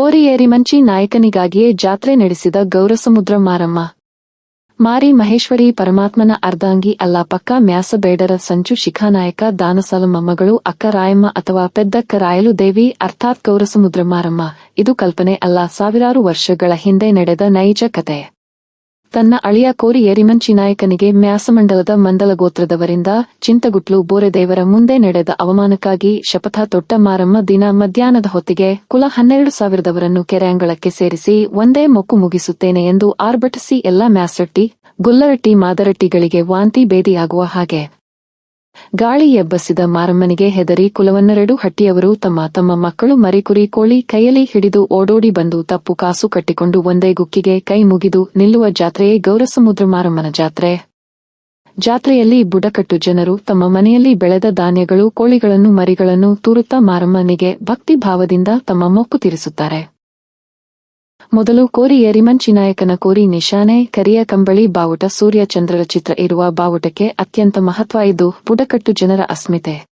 ಕೋರಿಯೇರಿಮಂಚಿ ನಾಯಕನಿಗಾಗಿಯೇ ಜಾತ್ರೆ ನಡೆಸಿದ ಗೌರಸಮುದ್ರ ಮಾರಮ್ಮ. ಮಾರಿ ಮಹೇಶ್ವರಿ ಪರಮಾತ್ಮನ ಅರ್ಧಾಂಗಿ ಅಲ್ಲ ಪಕ್ಕ ಮ್ಯಾಸಬೇಡರ ಸಂಚು ಶಿಖಾನಾಯಕ ದಾನಸಾಲ ಮೊಮ್ಮಗಳು ಅಕ್ಕ ರಾಯಮ್ಮ ಅಥವಾ ಪೆದ್ದಕ್ಕ ರಾಯಲು ದೇವಿ ಅರ್ಥಾತ್ ಗೌರಸಮುದ್ರ ಮಾರಮ್ಮ. ಇದು ಕಲ್ಪನೆ ಅಲ್ಲ, ಸಾವಿರಾರು ವರ್ಷಗಳ ಹಿಂದೆ ನಡೆದ ನೈಜ ಕತೆ. ತನ್ನ ಅಳಿಯ ಕೋರಿ ಎರಿಮಂಚಿ ನಾಯಕನಿಗೆ ಮ್ಯಾಸಮಂಡಲದ ಮಂಡಲ ಗೋತ್ರದವರಿಂದ ಚಿಂತಗುಟ್ಲು ಬೋರೆದೇವರ ಮುಂದೆ ನಡೆದ ಅವಮಾನಕ್ಕಾಗಿ ಶಪಥ ತೊಟ್ಟ ಮಾರಮ್ಮ ದಿನ ಮಧ್ಯಾಹ್ನದ ಹೊತ್ತಿಗೆ ಕುಲ ಹನ್ನೆರಡು ಸಾವಿರದವರನ್ನು ಕೆರೆ ಅಂಗಳಕ್ಕೆ ಸೇರಿಸಿ ಒಂದೇ ಮೊಕ್ಕು ಮುಗಿಸುತ್ತೇನೆ ಎಂದು ಆರ್ಭಟಿಸಿ ಎಲ್ಲಾ ಮ್ಯಾಸಟ್ಟಿ, ಗುಲ್ಲರಟ್ಟಿ, ಮಾದರಟ್ಟಿಗಳಿಗೆ ವಾಂತಿ ಬೇದಿಯಾಗುವ ಹಾಗೆ ಗಾಳಿ ಎಬ್ಬಸಿದ ಮಾರಮ್ಮನಿಗೆ ಹೆದರಿ ಕುಲವನ್ನೆರಡು ಹಟ್ಟಿಯವರು ತಮ್ಮ ತಮ್ಮ ಮಕ್ಕಳು ಮರಿಕುರಿ ಕೋಳಿ ಕೈಯಲ್ಲಿ ಹಿಡಿದು ಓಡೋಡಿ ಬಂದು ತಪ್ಪು ಕಾಸು ಕಟ್ಟಿಕೊಂಡು ಒಂದೇ ಗುಕ್ಕಿಗೆ ಕೈ ಮುಗಿದು ನಿಲ್ಲುವ ಜಾತ್ರೆಯೇ ಗೌರಸಮುದ್ರ ಮಾರಮ್ಮನ ಜಾತ್ರೆ. ಜಾತ್ರೆಯಲ್ಲಿ ಬುಡಕಟ್ಟು ಜನರು ತಮ್ಮ ಮನೆಯಲ್ಲಿ ಬೆಳೆದ ಧಾನ್ಯಗಳು, ಕೋಳಿಗಳನ್ನು, ಮರಿಗಳನ್ನು ತೂರುತ್ತಾ ಮಾರಮ್ಮನಿಗೆ ಭಕ್ತಿ ಭಾವದಿಂದ ತಮ್ಮ ಮೊಕ್ಕು ತೀರಿಸುತ್ತಾರೆ. ಮೊದಲು ಕೋರಿ ಎರಿಮಂಚಿ ನಾಯಕನ ಕೋರಿ ನಿಶಾನೆ, ಕರಿಯ ಕಂಬಳಿ ಬಾವುಟ ಸೂರ್ಯ ಚಂದ್ರರ ಚಿತ್ರ ಇರುವ ಬಾವುಟಕ್ಕೆ ಅತ್ಯಂತ ಮಹತ್ವ ಇದ್ದು ಬುಡಕಟ್ಟು ಜನರ ಅಸ್ಮಿತೆ.